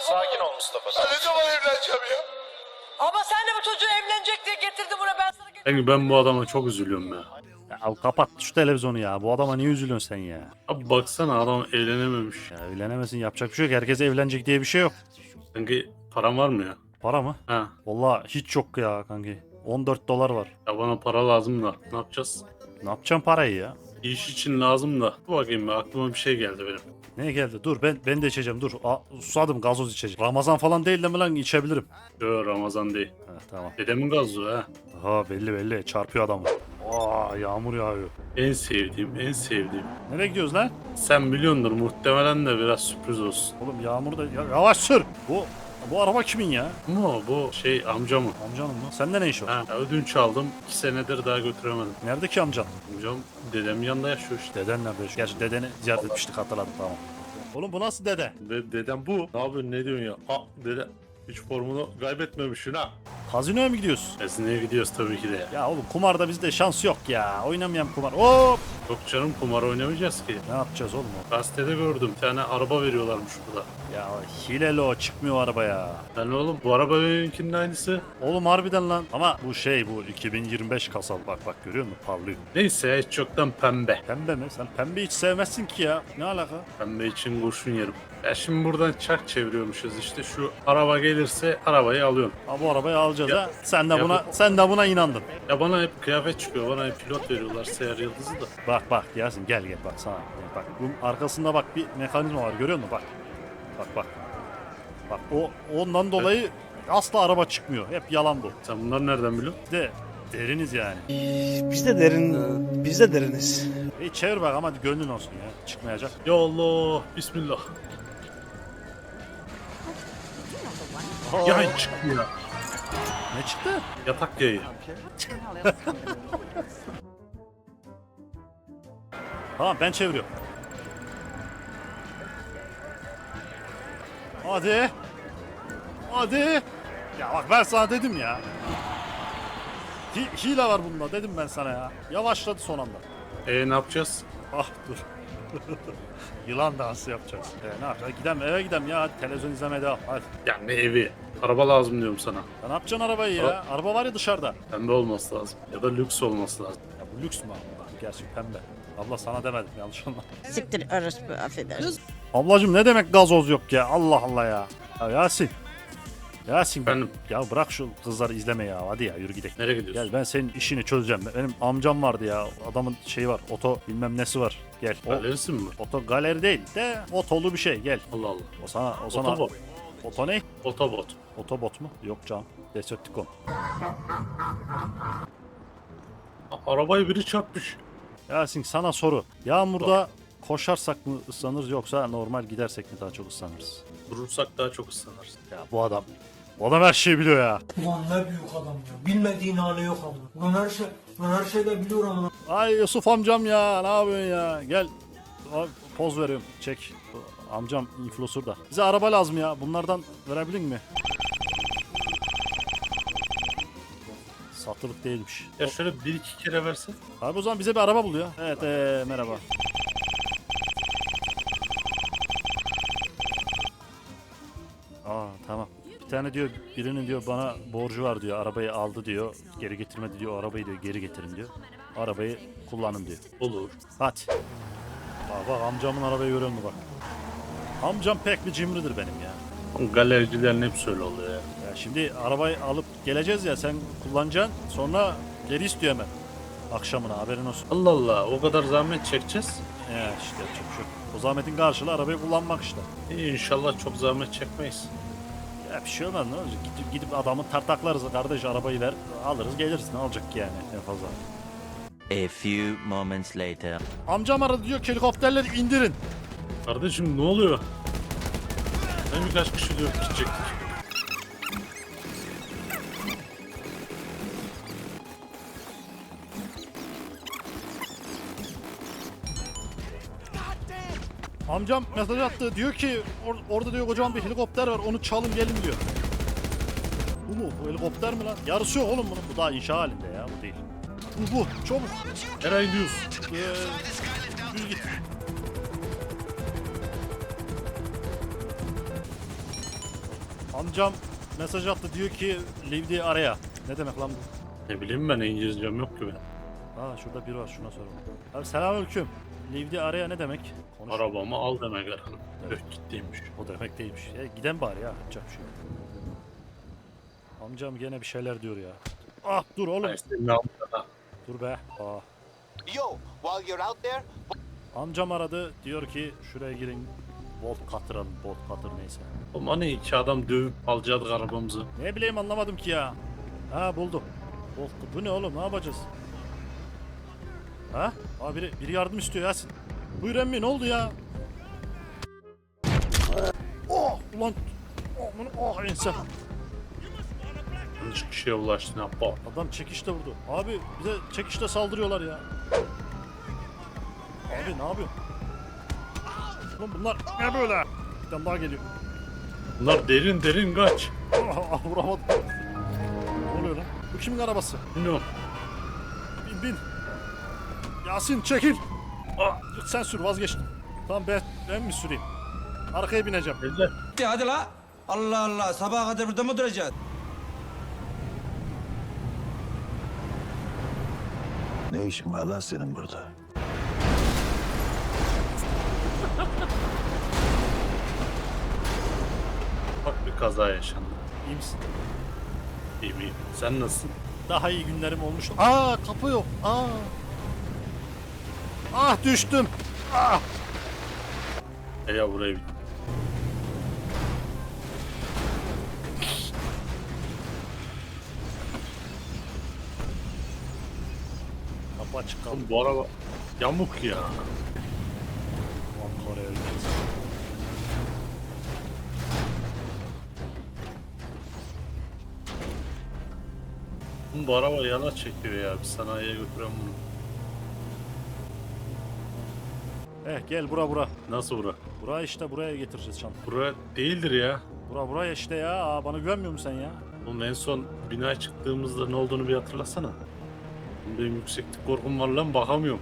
Sakin ol Mustafa. Ben ne zaman evleneceğim ya? Ama sen de bu çocuğu evlenecek diye getirdin buraya ben sana Kanki ben bu adama çok üzülüyorum ya. Ya al kapat şu televizyonu ya. Bu adama niye üzülüyorsun sen ya? Abi baksana adam evlenememiş. Ya evlenemesin yapacak bir şey yok. Herkes evlenecek diye bir şey yok. Kanki param var mı ya? Para mı? Ha. Vallahi hiç yok ya kanki. 14 dolar var. Ya bana para lazım da. Ne yapacağız? Ne yapacağım parayı ya? İş için lazım da. Dur bakayım bir aklıma bir şey geldi benim. Ne geldi? Dur ben ben de içeceğim dur. Aa, susadım gazoz içeceğim. Ramazan falan değil de mi lan içebilirim. Yo Ramazan değil. Ha, tamam. Dedemin gazı ha. Aha belli belli çarpıyor adamı. Aa yağmur yağıyor. En sevdiğim, en sevdiğim. Nereye gidiyoruz lan? Sen biliyordur muhtemelen de biraz sürpriz olsun. Oğlum yağmur da ya- yavaş sür. Bu bu araba kimin ya? Ama bu şey amcamın. Amcanın mı? Sende ne iş var? Ha, ödünç aldım. İki senedir daha götüremedim. Nerede ki amcan? Amcam dedemin yanında yaşıyor işte. Deden nerede? Gerçi dedeni ziyaret etmiştik hatırladım tamam. Oğlum bu nasıl dede? De, dedem bu. Ne yapıyorsun ne diyorsun ya? Aa dede hiç formunu kaybetmemişsin ha. Kazinoya mı gidiyoruz? Esineye gidiyoruz tabii ki de ya. Oğlum kumarda bizde şans yok ya. Oynamayan kumar. Hop! Yok canım kumar oynamayacağız ki. Ne yapacağız oğlum? Gazetede gördüm. Bir tane araba veriyorlarmış burada. Ya hileli o çıkmıyor araba ya. Lan oğlum bu araba benimkinin aynısı. Oğlum harbiden lan. Ama bu şey bu 2025 kasalı bak bak görüyor musun? Parlıyor. Neyse hiç çoktan pembe. Pembe mi? Sen pembe hiç sevmezsin ki ya. Ne alaka? Pembe için kurşun yerim. Ya şimdi buradan çark çeviriyormuşuz işte. Şu araba gelirse arabayı alıyorum. Ha bu arabayı alacağız Ya- ha. Sen de Ya buna bu- sen de buna inandın. Ya bana hep kıyafet çıkıyor. Bana hep pilot veriyorlar. Seyyar yıldızı da. Bak bak Yasin gel gel bak sana. Bak bunun arkasında bak bir mekanizma var görüyor musun? Bak. Bak bak. Bak o ondan dolayı asla araba çıkmıyor. Hep yalan bu. Sen bunları nereden biliyorsun? De deriniz yani. Biz de derin, biz de deriniz. E çevir bak ama gönlün olsun ya. Çıkmayacak. Ya Allah. Bismillah. Yay çıkmıyor. Ne çıktı? Yatak yayı. Tamam ben çeviriyorum. Hadi. Hadi. Ya bak ben sana dedim ya. Hi- hile var bunda dedim ben sana ya. Yavaşladı son anda. E ne yapacağız? Ah dur. Yılan dansı yapacağız. E, ne yapacağız? Gidelim eve gidelim ya. Hadi televizyon izlemeye devam. Hadi. Ya ne evi? Araba lazım diyorum sana. Ya ne yapacaksın arabayı ya? Araba var ya dışarıda. Pembe olması lazım. Ya da lüks olması lazım. Ya bu lüks mü abi? Gerçi pembe. Abla sana demedim yanlış anlama. Siktir orospu affedersin. Ablacım ne demek gazoz yok ya? Allah Allah ya. Ya Yasin. Yasin Efendim? ya bırak şu kızları izleme ya. Hadi ya yürü gidelim. Nereye gidiyorsun? Gel ben senin işini çözeceğim. Benim amcam vardı ya. Adamın şeyi var. Oto bilmem nesi var. Gel. O, Galerisi mi? bu? oto galeri değil de otolu bir şey. Gel. Allah Allah. O sana o sana Otobot. Oto ne? Otobot. Otobot mu? Yok canım. Decepticon. A- Arabayı biri çarpmış. Yasin sana soru. Yağmurda koşarsak mı ıslanırız yoksa normal gidersek mi daha çok ıslanırız? Durursak daha çok ıslanırız. Ya bu adam bu adam her şeyi biliyor ya. Ulan ne büyük adam ya. Bilmediğin hali yok ama. Ulan her şey, ulan her şeyde biliyor ama. Ay Yusuf amcam ya ne yapıyorsun ya? Gel Abi, poz veriyorum çek. Amcam influencer da. Bize araba lazım ya. Bunlardan verebilir mi? Satılık değilmiş. Ya şöyle bir iki kere versen. Abi o zaman bize bir araba bul ya. Evet ee, merhaba. Bir tane diyor birinin diyor bana borcu var diyor. Arabayı aldı diyor. Geri getirmedi diyor. Arabayı diyor geri getirin diyor. Arabayı kullanın diyor. Olur. Hadi. Bak bak amcamın arabayı görüyor musun bak. Amcam pek bir cimridir benim ya. Galericilerin hepsi öyle oluyor ya. Ya şimdi arabayı alıp geleceğiz ya sen kullanacaksın sonra geri istiyor hemen. Akşamına haberin olsun. Allah Allah o kadar zahmet çekeceğiz. Ya işte şey yok. O zahmetin karşılığı arabayı kullanmak işte. İnşallah çok zahmet çekmeyiz. Ya bir şey olmaz ne olacak? Gidip, gidip adamı tartaklarız kardeş arabayı ver alırız geliriz ne olacak ki yani en fazla. A few moments later. Amcam aradı diyor ki helikopterleri indirin. Kardeşim ne oluyor? Ben birkaç kişi diyor gidecektik. Amcam mesaj attı diyor ki or- orada diyor kocaman bir helikopter var onu çalın gelin diyor. Bu mu? Bu helikopter mi lan? Yarısı yok oğlum bunun. Bu daha inşa halinde ya bu değil. Bu bu çabuk. Gidiyorsun? Ee, düz git. Amcam mesaj attı diyor ki Livdi araya. Ne demek lan bu? Ne bileyim ben İngilizcem yok ki ben. Aa şurada biri var şuna soralım. Abi selamünaleyküm. Livdi araya ne demek? Konuş. Arabamı al demek herhalde. Evet gittiymiş. O demek değilmiş. Ya giden bari ya. Yapacak bir şey yok. Amcam gene bir şeyler diyor ya. Ah dur oğlum. Dur be. Aa. Yo, while you're out there, Amcam aradı. Diyor ki şuraya girin. Volt Cutter alın. Volt Cutter neyse. Oğlum hani iki adam dövüp alacaktık arabamızı. Ne bileyim anlamadım ki ya. Ha buldum. Volt Bu ne oğlum ne yapacağız? Ha? Aa biri, biri yardım istiyor Yasin. Buyur emmi ne oldu ya? Oh ulan. Oh, bunu- oh ense. Yanlış kişiye ulaştın abba. Adam çekişte vurdu. Abi bize çekişte saldırıyorlar ya. Abi ne yapıyor? Oğlum bunlar ne böyle? Bir tane daha geliyor. Bunlar derin derin kaç. Ah, vuramadım. Ne oluyor lan? Bu kimin arabası? Bilmiyorum. Bin bin. Yasin çekil. Ah, sen sür vazgeçtim. Tamam ben, ben mi süreyim? Arkaya bineceğim. Beyler. Hadi, hadi la. Allah Allah sabaha kadar burada mı duracağız? Ne işin var lan senin burada? Bak bir kaza yaşandı. İyi misin? İyi miyim? Sen nasılsın? Daha iyi günlerim olmuş. Aa kapı yok. Aa. Ah düştüm. Ah. E ya buraya bir. Kapı açık kaldı. Oğlum bu araba yamuk ya. Ölmez. Oğlum bu araba yana çekiyor ya. Bir sanayiye götüren bunu. Eh gel bura bura. Nasıl bura? Bura işte buraya getireceğiz çantayı. Bura değildir ya. Bura buraya işte ya. Aa, bana güvenmiyor musun sen ya? Oğlum en son binaya çıktığımızda ne olduğunu bir hatırlasana. Benim yükseklik korkum var lan bakamıyorum.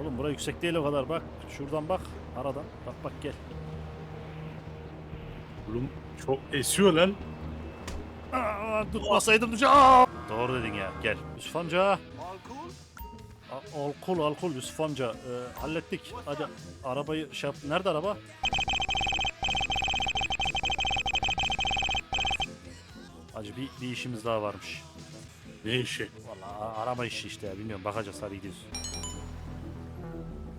Oğlum bura yüksek değil o kadar bak. Şuradan bak. Aradan. Bak bak gel. Oğlum çok esiyor lan. Aa, tutmasaydım düşe. Doğru dedin ya. Gel. Yusuf amca. Alkol alkol Yusuf amca. Ee, hallettik. Hadi arabayı şey yap. Nerede araba? Hacı bir, bir işimiz daha varmış. Ne işi? Vallahi a- araba işi işte ya bilmiyorum bakacağız hadi gidiyoruz.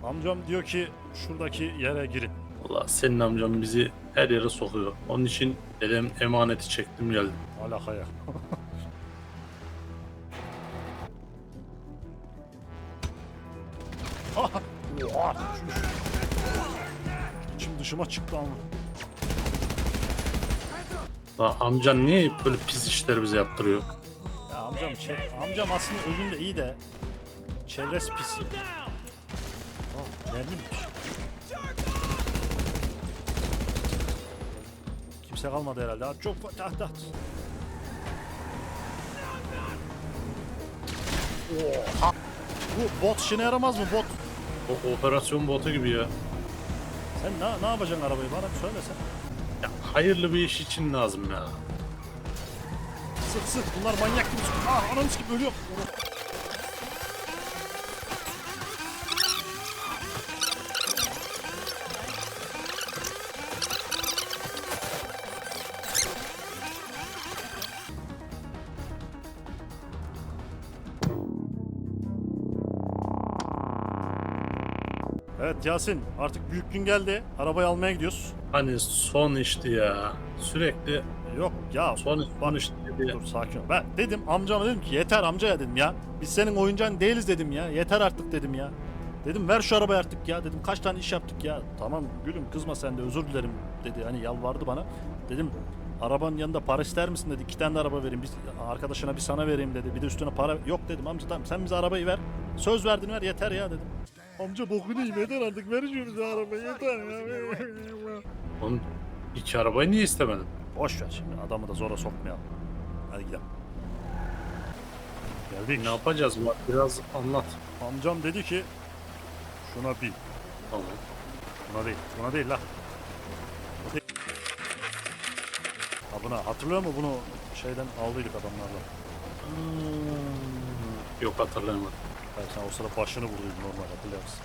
Amcam diyor ki şuradaki yere girin. Valla senin amcan bizi her yere sokuyor. Onun için dedem emaneti çektim geldim. Alakaya. Oha! düşmüş. İçim dışıma çıktı ama. La amcan niye hep böyle pis işler bize yaptırıyor? Ya amcam, çe- amcam aslında özünde iyi de çevresi pis. Oh, mermi mi? Kimse kalmadı herhalde. Ha, çok taht taht. Oha! Bu bot işine yaramaz mı bot? O operasyon botu gibi ya. Sen ne, ne yapacaksın arabayı bana bir söylesen. ya. Hayırlı bir iş için lazım ya. Sık sık bunlar manyak gibi. Ah ananız gibi ölüyorum. Evet Yasin artık büyük gün geldi. Arabayı almaya gidiyoruz. Hani son işti ya. Sürekli Yok ya son, son işti diye. Dur sakin ol. Ben dedim amcama dedim ki yeter amcaya dedim ya. Biz senin oyuncağın değiliz dedim ya. Yeter artık dedim ya. Dedim ver şu arabayı artık ya. Dedim kaç tane iş yaptık ya. Tamam gülüm kızma sen de özür dilerim dedi. Hani yalvardı bana. Dedim arabanın yanında para ister misin dedi. İki tane de araba vereyim. Bir, arkadaşına bir sana vereyim dedi. Bir de üstüne para yok dedim. Amca tamam sen bize arabayı ver. Söz verdin ver yeter ya dedim. Amca bokunu yiyeyim yeter artık ver şu bize arabayı yeter ya. Onun iki arabayı niye istemedin? Boş ver şimdi adamı da zora sokmayalım. Hadi gidelim. Geldik. Ne yapacağız? Bak biraz anlat. Amcam dedi ki şuna bin. Tamam. Buna değil. Buna değil la. Ha buna hatırlıyor musun bunu şeyden aldıydık adamlarla. Hmm, Yok hatırlayamadım. Hayır, sen o sırada başını vurduydun normal hatırlıyor musun?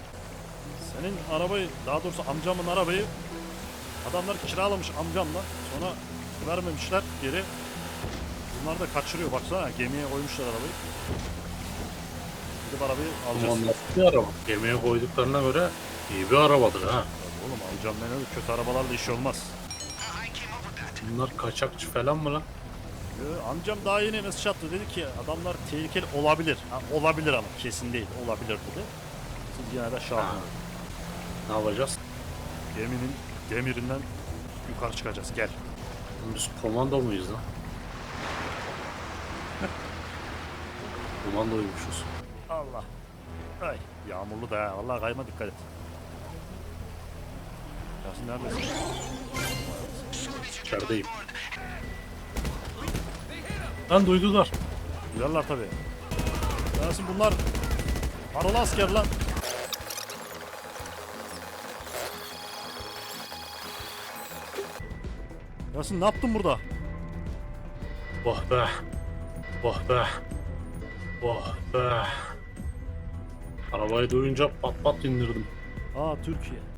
Senin arabayı, daha doğrusu amcamın arabayı adamlar kiralamış amcamla. Sonra vermemişler geri. Bunlar da kaçırıyor baksana gemiye koymuşlar arabayı. Gidip arabayı alacağız. Aman nasıl bir araba? Gemiye koyduklarına göre iyi bir arabadır ha. Oğlum amcam ne öyle kötü arabalarla iş olmaz. Bunlar kaçakçı falan mı lan? Yo, amcam daha yeni mesaj attı dedi ki adamlar tehlikeli olabilir. Ha, olabilir ama kesin değil olabilir dedi. Siz yine de şahane. Ne yapacağız? Geminin demirinden yukarı çıkacağız gel. Biz komando muyuz lan? Komandoymuşuz. Allah. Ay yağmurlu da ha. Vallahi kayma dikkat et. Yasin neredesin? İçerideyim. Lan duydular. Duyarlar tabii. Yasin bunlar paralı asker lan. Yasin ne yaptın burada? Oh be. Oh be. Oh be. Arabayı duyunca pat pat indirdim. Aa Türkiye.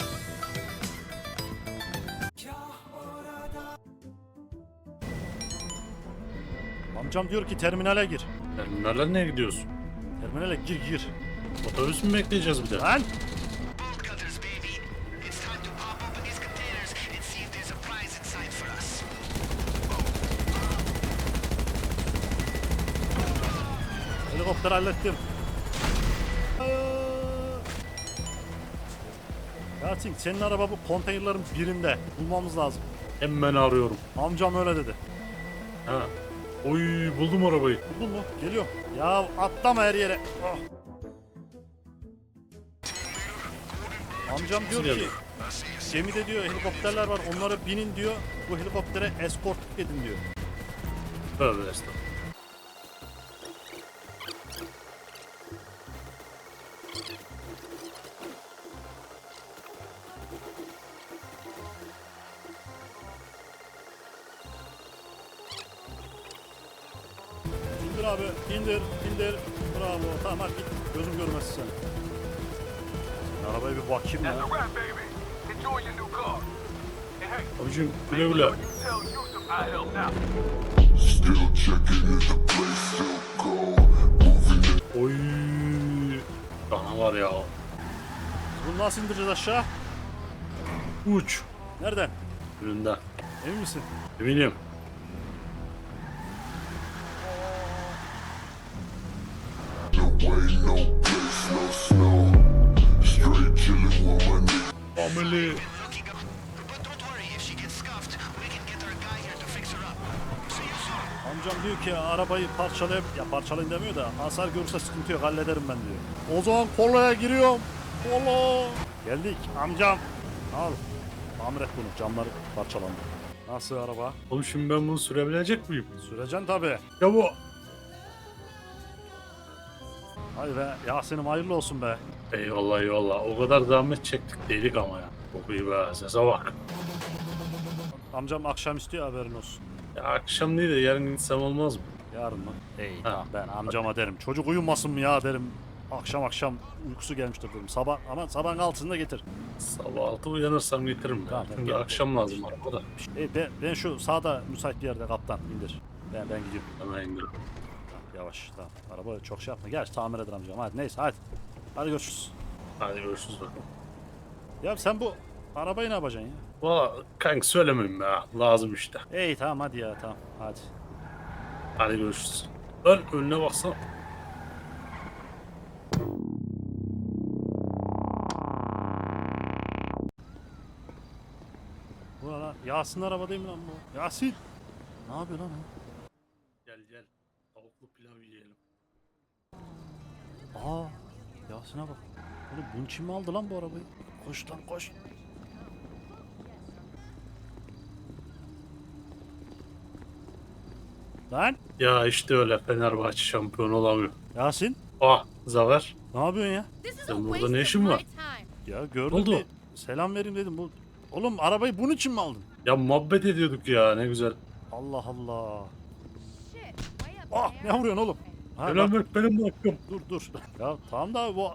Amcam diyor ki terminale gir. Terminale ne gidiyorsun? Terminale gir gir. Otobüs mü bekleyeceğiz bir de? Lan! Helikopter hallettim. Yasin senin araba bu konteynerların birinde. Bulmamız lazım. Hemen arıyorum. Amcam öyle dedi. Ha. Oy buldum arabayı. Buldun mu? Geliyor. Ya atlama her yere. Ah. Amcam diyor ki gemide diyor helikopterler var onlara binin diyor. Bu helikoptere eskort edin diyor. Tövbe estağfurullah. İndir abi indir indir. Bravo tamam hadi git gözüm görmesin seni. Arabaya bir bakayım ya. Abicim güle güle. Oy. Canavar ya. Bunu nasıl indireceğiz aşağı? Uç. Nereden? Önünde. Emin misin? Eminim. Ameli. Amcam diyor ki arabayı parçalayıp ya parçalayın demiyor da hasar görürse sıkıntı yok hallederim ben diyor. O zaman kolaya giriyorum. Kolo. Geldik amcam. Al. Tamir et bunu camlar parçalandı. Nasıl araba? Oğlum şimdi ben bunu sürebilecek miyim? Süreceksin tabi. Ya bu. Hadi be Yasin'im hayırlı olsun be. Eyvallah eyvallah. O kadar zahmet çektik dedik ama ya. Çok iyi be. Sese bak. Amcam akşam istiyor haberin olsun. Ya akşam değil de yarın gitsem olmaz mı? Yarın mı? İyi tamam ben amcama derim. Çocuk uyumasın mı ya derim. Akşam akşam uykusu gelmiştir dedim. Sabah ama sabahın altısında getir. Sabah altı uyanırsam getiririm Tamam, ya. Çünkü gel. akşam lazım arabada. E, ben, ben şu sağda müsait bir yerde kaptan indir. Ben ben gidiyorum. Hemen indiririm. Yavaş tamam. Araba çok şey yapma. Gel tamir eder amcam. Hadi neyse hadi. Hadi görüşürüz. Hadi görüşürüz bakalım. Ya sen bu arabayı ne yapacaksın ya? Valla kanka söylemeyeyim ya. Lazım işte. İyi tamam hadi ya tamam hadi. Hadi görüşürüz. Ön, önüne baksana. Bu lan? Yasin araba değil mi lan bu? Yasin! Ne yapıyor lan o? Yasin'e bak. Oğlum bunun için mi aldı lan bu arabayı? Koş lan koş. Lan! Ya işte öyle Fenerbahçe şampiyon olamıyor. Yasin! Ah Zafer. Ne yapıyorsun ya? Sen burada ne işin var? Ya gördüm Oldu. bir selam vereyim dedim. Bu... Oğlum arabayı bunun için mi aldın? Ya muhabbet ediyorduk ya ne güzel. Allah Allah. Ah ne vuruyorsun oğlum? Ha, bak, Selamet benim hakkım. dur dur. Ya tamam da bu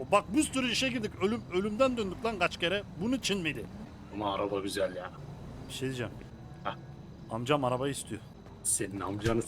o bak bir sürü işe girdik. Ölüm ölümden döndük lan kaç kere. Bunun için miydi? Ama araba güzel ya. Bir şey diyeceğim. Hah. Amcam arabayı istiyor. Senin amcanı